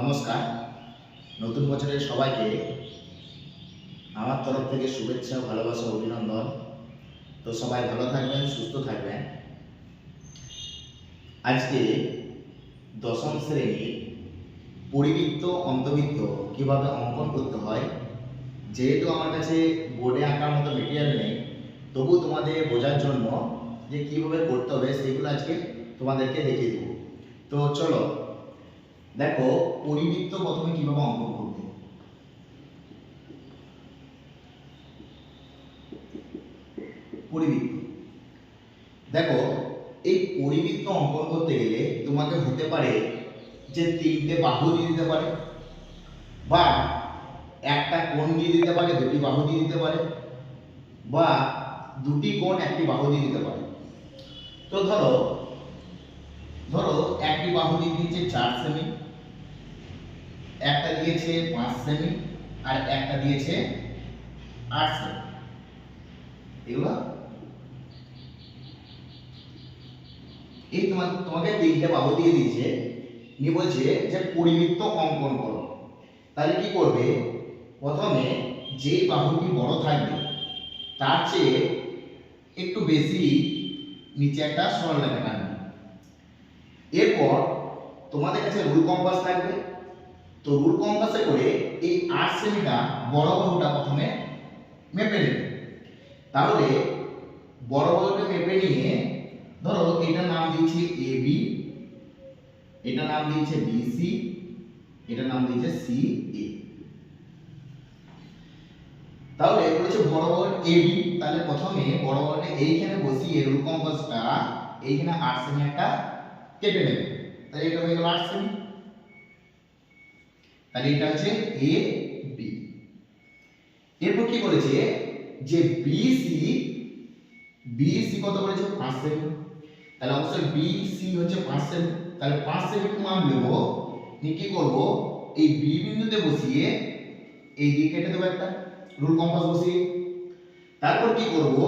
নমস্কার। নতুন বছরের সবাইকে আমার তরফ থেকে শুভেচ্ছা, ভালোবাসা, অভিনন্দন। তো সবাই ভালো থাকবেন, সুস্থ থাকবেন। আজকে দশম শ্রেণির পরিবৃত্ত অন্তবৃত্ত কীভাবে অঙ্কন করতে হয়, যেহেতু আমার কাছে বোর্ডে আঁকার মতো মেটেরিয়াল নেই, তবু তোমাদের বোঝার জন্য যে কীভাবে করতে হবে, সেগুলো আজকে তোমাদেরকে দেখিয়ে দেবো। তো চলো দেখো, পরিবৃত্ত প্রথমে কীভাবে অঙ্কন করবে? পরিবৃত্ত। দেখো, এই পরিবৃত্ত অঙ্কন করতে গেলে তোমাকে হতে পারে যে তিনটে বাহু দিয়ে দিতে পারে, বা একটা কোণ দিয়ে দিতে পারে, দুটি বাহু দিয়ে দিতে পারে, বা দুটি কোণ একটি বাহু দিয়ে দিতে পারে। তো ধরো ধরো একটি বাহু দিয়ে দিয়েছে চার সেমি একটা দিয়েছে পাঁচ সেমি আর একটা দিয়েছে আট সেমি এগুলো? এই তোমার, তোমাকে তিনটে বাহু দিয়ে দিয়েছে, নিয়ে বলছে যে পরিবৃত্ত অঙ্কন করো। তাহলে কি করবে? প্রথমে যে বাহুটি বড় থাকবে, তার চেয়ে একটু বেশি নিচে একটা সরলরেখা টানবে। এরপর তোমাদের কাছে রুল কম্পাস থাকবে। তো রুল কম্পাসে করে এই আট সেমিটা বড় বাহুটা প্রথমে মেপে নেবে। তাহলে বড় বাহুটা মেপে নিয়ে ধরো এটার নাম দিয়েছি এ বি এটা নাম দিয়েছে বিসি এটা নাম দিয়েছে সি এ তাহলে বলেছে বড় বড় এ বি তাহলে প্রথমে বড় বড়টা এইখানে বসিয়ে রুল কম্পাসটা এইখানে আট সেমি একটা কেটে নেবে। তাহলে এটা হয়ে গেল আট সেমি তাহলে এটা হচ্ছে এ বি এরপর কি বলেছে? যে বিসি বিসি কত বলেছে? পাঁচ সেমি তাহলে অবশ্যই বিসি হচ্ছে পাঁচ সেমি তাহলে পাঁচ সেমি মান নেব। নিয়ে কি করব? এই বি বিন্দুতে বসিয়ে এই দিকে কেটে দেবো একটা রুল কম্পাস বসিয়ে। তারপর কি করব?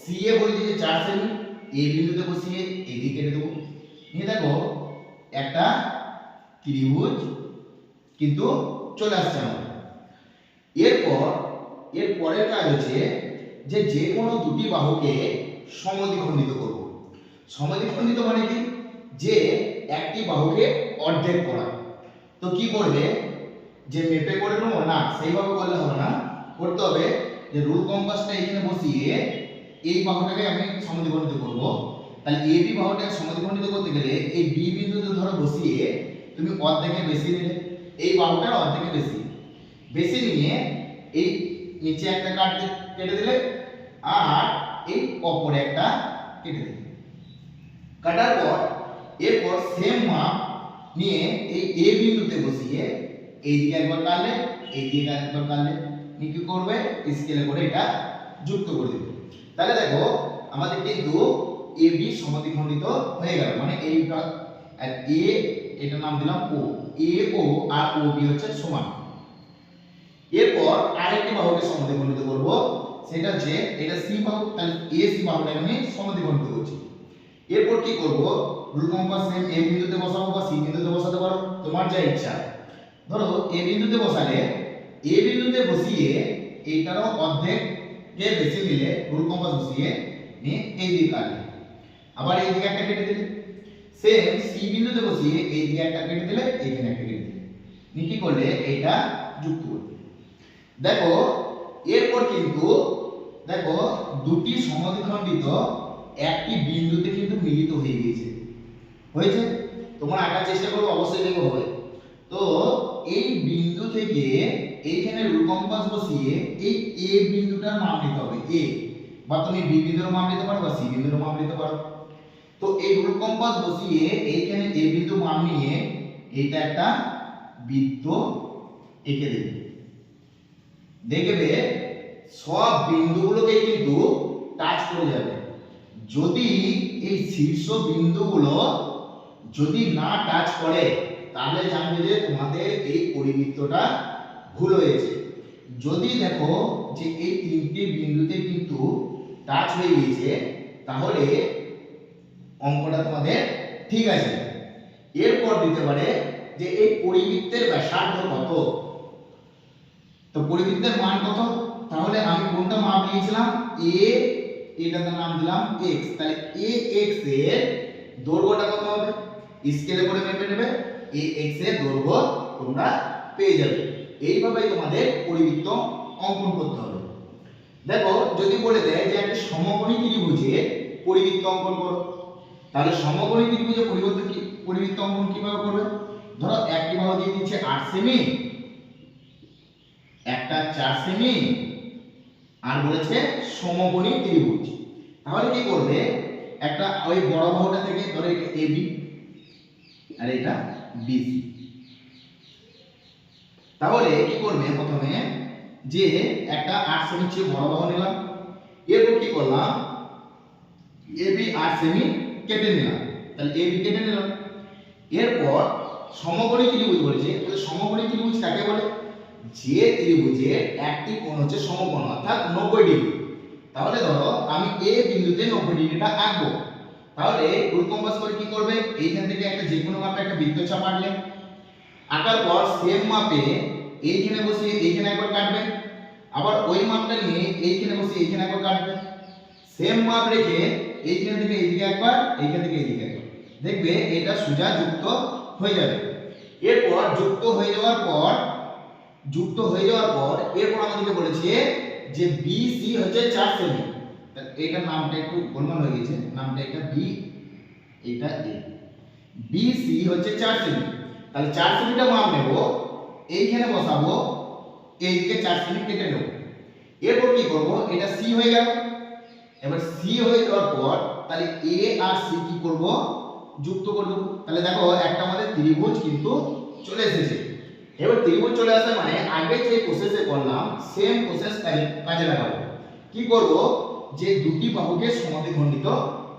সি এ বলেছে যে চার সেমি এ বিন্দুতে বসিয়ে এই দিকে কেটে দেবো। নিয়ে দেখো, একটা ত্রিভুজ কিন্তু চলে আসছে আমাদের। এরপর, এর পরের কাজ হচ্ছে যে যে কোনো দুটি বাহুকে সমদ্বিখণ্ডিত করব। সমদ্বিখণ্ডিত মানে কি? যে একটি বাহুকে অর্ধেক করা। তো কি করবে? যে মেপে করে নেব না, সেইভাবে করলে হবে না। করতে হবে যে রুল কম্পাসটা এখানে বসিয়ে এই বাহুটাকে আমি সমদ্বিখণ্ডিত করব। তাহলে এ বি বাহুটাকে সমদ্বিখণ্ডিত করতে গেলে এই বি বিন্দুতে ধরো বসিয়ে তুমি অর্ধেকে বেশি নিলে। এই বাহুটার অর্ধেকে বেশি। বেশি নিয়ে এই নিচে একটা কাট কেটে দিলে, আর এই অপরে একটা কেটে দিলে। কাটার পর, এরপর সেম মাপ নিয়ে এই এ বিন্দুতে বসিয়ে এই দিকে একবার কাটলে এই দিকে একবার কাটলে নিয়ে কি করবে? স্কেলে করে এটা যুক্ত করে দেবে। তাহলে দেখো, আমাদের কিন্তু এ বি সমদ্বিখণ্ডিত হয়ে গেল। মানে এই এ এটা নাম দিলাম ও। এ ও আর ও হচ্ছে সমান। এরপর আরেকটি বাহুকে সমদ্বিখণ্ডিত করব। সেটা হচ্ছে এটা সি বাহু, তাহলে এ সি বাহুটাকে আমি সমদ্বিখণ্ডিত করছি। এরপর কি করব? রুল কম্পাস বিন্দুতে বসাবো বা সি বিন্দুতে বসাতে পারো? তোমার যা ইচ্ছা। ধরো এ বিন্দুতে বসালে এ বিন্দুতে বসিয়ে এইটারও অর্ধেক কে বেশি নিলে রুল কম্পাস বসিয়ে নিয়ে এই দিকে আবার এই দিকে একটা কেটে দিলে। সেম সি বিন্দুতে বসিয়ে এই একটা কেটে দিলে এইখানে একটা কেটে দিলে। নিয়ে কি করলে? এইটা যুক্ত করলে। দেখো, এরপর কিন্তু, দেখো, দুটি সমদ্বিখণ্ডিত একটি বিন্দুতে কিন্তু মিলিত হয়ে গিয়েছে। হয়েছে? তোমরা আঁকার চেষ্টা করবে, অবশ্যই দেখো হবে। তো, এই বিন্দু থেকে এইখানে রুল কম্পাস বসিয়ে এই এ বিন্দুটার মান নিতে হবে। এ বা তুমি বি বিন্দুর মান নিতে পারো বা সি বিন্দুর মান নিতে পারো। তো এই রুল কম্পাস বসিয়ে এইখানে এ বিন্দু মান নিয়ে এইটা একটা বৃত্ত এঁকে দেবে। দেখবে সব বিন্দুগুলোকে কিন্তু টাচ করে যাবে। যদি এই শীর্ষ বিন্দুগুলো যদি না টাচ করে, তাহলে জানবে যে তোমাদের এই পরিবৃত্তটা ভুল হয়েছে। যদি দেখো যে এই তিনটি বিন্দুতে কিন্তু টাচ হয়ে গিয়েছে, তাহলে অঙ্কটা তোমাদের ঠিক আছে। এরপর দিতে পারে যে এই পরিবৃত্তের ব্যাসার্ধ কত? তো পরিবৃত্তের মান কত? তাহলে আমি কোনটা মাপ নিয়েছিলাম? এ এটাতে নাম দিলাম x তাহলে এ x এর দৈর্ঘ্যটা কত হবে? স্কেলে করে মেপে নেবে। এ x এর দৈর্ঘ্য তোমরা পেয়ে যাবে। এইভাবেই তোমাদের পরিবৃত্ত অঙ্কন করতে হবে। দেখো, যদি বলে দেয় যে একটা সমকোণী ত্রিভুজে পরিবৃত্ত অঙ্কন করো। তাহলে সমকোণী ত্রিভুজে পরিবর্তন কি? পরিবৃত্ত অঙ্কন কীভাবে করবে? ধরো একটি বাহু দিয়ে দিচ্ছে আট সেমি একটা চার সেমি আর বলেছে সমকোণী ত্রিভুজ। তাহলে কি করবে? একটা ওই বড় বাহুটা থেকে ধরো এটা এবি আর এটা বিসি তাহলে কি করবে প্রথমে? যে একটা আট সেমি চেয়ে বড় বাহু নিলাম। এরপর কি করলাম? এবি আট সেমি কেটে নিলাম। তাহলে এবি কেটে নিলাম। এরপর সমকোণী ত্রিভুজ বলেছে। তাহলে সমকোণী ত্রিভুজ কাকে বলে? যে ত্রিভুজের একটি কোণ হচ্ছে সমকোণ, অর্থাৎ নব্বই ডিগ্রি। তাহলে ধরো আমি এ বিন্দুতে নব্বই ডিগ্রিটা আঁকবো। তাহলে রুল কম্পাস করে কি করবে? এইখান থেকে একটা যে কোনো মাপে একটা বৃত্তচাপ আঁকলে। আঁকার পর সেম মাপে এইখানে বসে এইখানে একবার কাটবে। আবার ওই মাপটা নিয়ে এইখানে বসে এইখানে একবার কাটবে। সেম মাপ রেখে এইখান থেকে এইদিকে একবার, এইখান থেকে এইদিকে একবার। দেখবে এটা সোজা যুক্ত হয়ে যাবে। এরপর যুক্ত হয়ে যাওয়ার পর, যুক্ত হয়ে যাওয়ার পর, এরপর আমাদেরকে বলেছে যে বিসি হচ্ছে চার সেমি এটার নামটা একটু গোলমাল হয়ে গেছে। নামটা এটা বি এটা এ বিসি হচ্ছে চার সেমি তাহলে চার সেমিটা মাপ নেব। এইখানে বসাবো, এইদিকে চার সেমি কেটে নেব। এরপর কি করব? এটা সি হয়ে গেল। এবার সি হয়ে যাওয়ার পর তাহলে এ আর সি কি করব? যুক্ত করে দেবো। তাহলে দেখো, একটা আমাদের ত্রিভুজ কিন্তু চলে এসেছে। এবার ত্রিভুজ চলে আসে মানে আগে যে প্রসেসে করলাম সেম প্রসেস কাজে লাগাবো। কি করব? যে দুটি বাহুকে সমদ্বিখণ্ডিত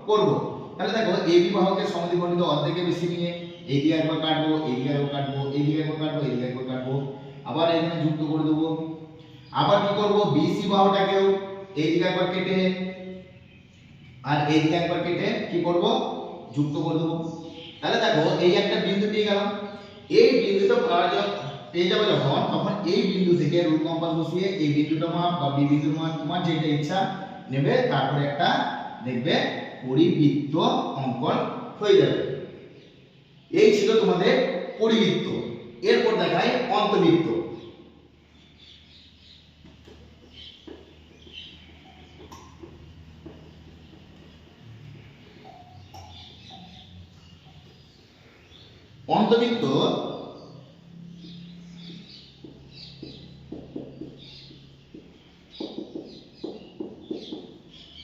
করব। তাহলে দেখো এবি বাহুকে সমদ্বিখণ্ডিত অর্ধেকে বেশি নিয়ে এইদিকে একবার কাটবো এইদিকে একবার কাটবো এইদিকে একবার কাটবো এইদিকে একবার কাটবো। আবার এখানে যুক্ত করে দেবো। আবার কি করব? বিসি বাহুটাকেও এইদিকে একবার কেটে আর এইদিকে একবার কেটে কি করব? যুক্ত করে দেবো। তাহলে দেখো, এই একটা বিন্দু পেয়ে গেলাম। এই বিন্দুটা পাওয়া যা পেয়ে যাবে যখন, তখন এই বিন্দু থেকে রুল কম্পাস বসিয়ে এই বিন্দুটা মাপ বা বি বিন্দুর মাপ তোমার যেটা ইচ্ছা নেবে, তারপরে একটা দেখবে পরিবৃত্ত অঙ্কন হয়ে যাবে। এই ছিল তোমাদের পরিবৃত্ত। এরপর দেখায় অন্তবৃত্ত অন্তবৃত্ত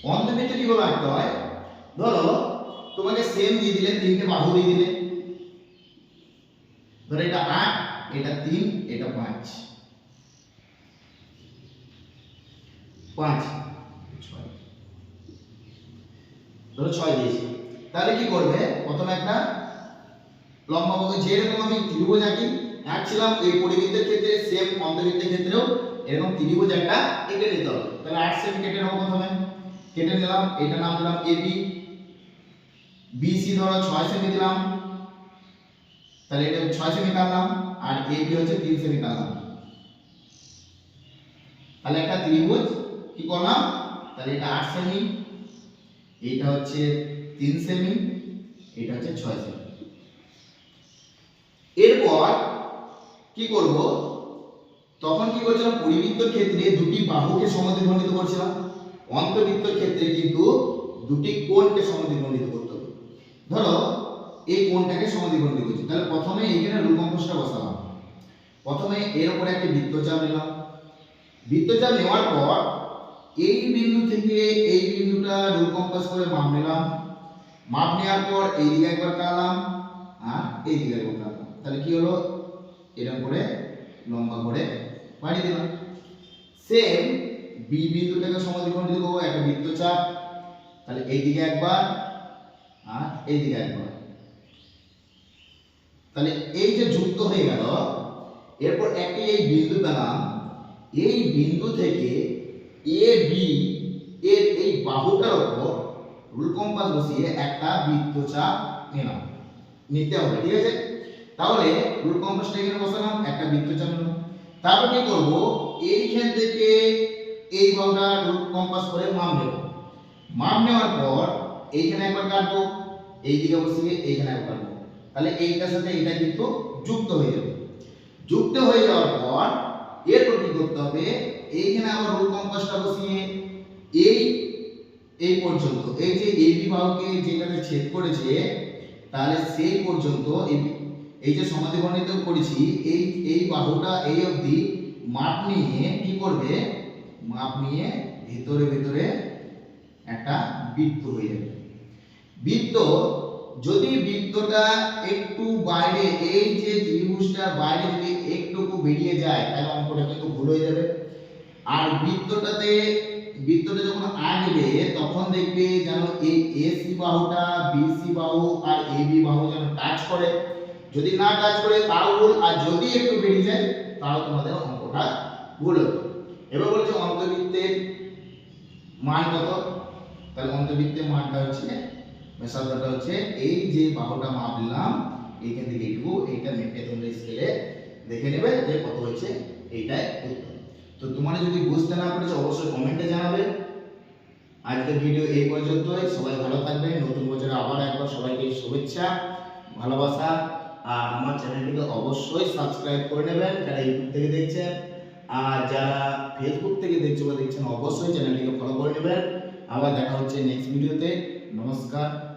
অন্তবৃত্ত কীভাবে আঁকতে হয়? ধরো, তোমাকে সেম দিয়ে দিলে, তিনটে বাহু দিয়ে দিলে। ধরো এটা আট, এটা তিন, এটা পাঁচ। পাঁচ, ছয়। ধরো ছয় দিয়েছি। তাহলে কি করবে? প্রথমে একটা লম্বা বাহু যেরকম আমি ত্রিভুজ আঁকি আঁকছিলাম এই পরিবৃত্তের ক্ষেত্রে সেম অন্তবৃত্তের ক্ষেত্রেও এরকম ত্রিভুজ একটা এঁকে নিতে হবে। তাহলে আট সেমি কেটে নেব প্রথমে। কেটে নিলাম, এটা নাম দিলাম এবি বিসি ধরো ছয় সেমি দিলাম। তাহলে এটা ছয় সেমি কাটলাম আর এবি হচ্ছে তিন সেমি কাটলাম তাহলে একটা ত্রিভুজ কি করলাম? তাহলে এটা আট সেমি এইটা হচ্ছে তিন সেমি এটা হচ্ছে ছয় সেমি এরপর কি করব? তখন কি করছিলাম? পরিবৃত্তর ক্ষেত্রে দুটি বাহুকে সমদ্বিখণ্ডিত করছিলাম। অন্তবৃত্তর ক্ষেত্রে কিন্তু দুটি কোণকে সমদ্বিখণ্ডিত করতে হবে। ধরো, এই কোণটাকে সমদ্বিখণ্ডিত করছি। তাহলে প্রথমে এইখানে রুল কম্পাসটা বসালাম। প্রথমে এর উপরে একটা বৃত্তচাপ নিলাম। বৃত্তচাপ নেওয়ার পর এই বিন্দু থেকে এই বিন্দুটা রুল কম্পাস করে মাপ নিলাম। মাপ নেওয়ার পর এই দিকে একবার কাটলাম আর এই দিকে একবার কাটলাম। তাহলে কি হলো? এরকম করে লম্বা করে বাড়ি দিলাম। সেম বি বিন্দুটাকে সমদ্বিখণ্ডিত করব, একটা বৃত্তচাপ। তাহলে এইদিকে একবার আর এইদিকে একবার। তাহলে এই যে যুক্ত হয়ে গেল, এরপর একটি এই বিন্দু পেলাম। এই বিন্দু থেকে এ বি এর এই বাহুটার ওপর রুল কম্পাস বসিয়ে একটা বৃত্তচাপ নিলাম। নিতে হবে, ঠিক আছে? তাহলে রুট কম্পাসটা এখানে বসালাম, একটা বৃত্ত চালালাম। তারপর কি করব? এইখান থেকে এই বাহুটা রুট কম্পাস করে মাপ নেব। মাপ নেওয়ার পর এইখানে একবার কাটবো, এইদিকে বসিয়ে এইখানে একবার কাটবো। তাহলে এইটার সাথে এটা কিন্তু যুক্ত হয়ে যাবে। যুক্ত হয়ে যাওয়ার পর এরপর কি করতে হবে? এইখানে আবার রুট কম্পাসটা বসিয়ে এই এই পর্যন্ত, এই যে এবি বাহুকে যেখানে ছেদ করেছে, তাহলে সেই পর্যন্ত এই- এই যে সমাধি বর্ণিত করেছি, এই এই বাহুটা এই অবধি মাপ নিয়ে কি করবে? মাপ নিয়ে ভিতরে ভিতরে একটা বৃত্ত হয়ে যাবে। বৃত্ত, যদি বৃত্তটা একটু বাইরে, এই যে ত্রিভুজটার বাইরে যদি একটুকু বেরিয়ে যায়, তাহলে অঙ্কটা কিন্তু ভুল হয়ে যাবে। আর বৃত্তটাতে, বৃত্তটা যখন আঁকবে, তখন দেখবে যেন এই এসি বাহুটা, বিসি বাহু আর এবি বাহু যেন টাচ করে। যদি না কাজ করে তাও ভুল, আর যদি একটু বেরিয়ে যায়, তাও তোমাদের অঙ্কটা ভুল হবে এবার বলছে অন্তবৃত্তের মান কত? তাহলে অন্তবৃত্তের মানটা হচ্ছে, ব্যাসার্ধটা হচ্ছে এই যে বাহুটা মাপলাম, এইখান থেকে এইটুকু এইটা মেপে তোমরা স্কেলে দেখে নেবে যে কত হয়েছে এইটাই উত্তর। তো তোমরা যদি বুঝতে না পেরেছ, অবশ্যই কমেন্টে জানাবে। আজকের ভিডিও এই পর্যন্তই। সবাই ভালো থাকবে নতুন বছরে আবার একবার সবাইকে শুভেচ্ছা, ভালোবাসা আর আমার চ্যানেলটিকে অবশ্যই সাবস্ক্রাইব করে নেবেন যারা ইউটিউব থেকে দেখছেন। আর যারা ফেসবুক থেকে দেখছে বা দেখছেন, অবশ্যই চ্যানেলটিকে ফলো করে নেবেন। আবার দেখা হচ্ছে নেক্সট ভিডিওতে নমস্কার।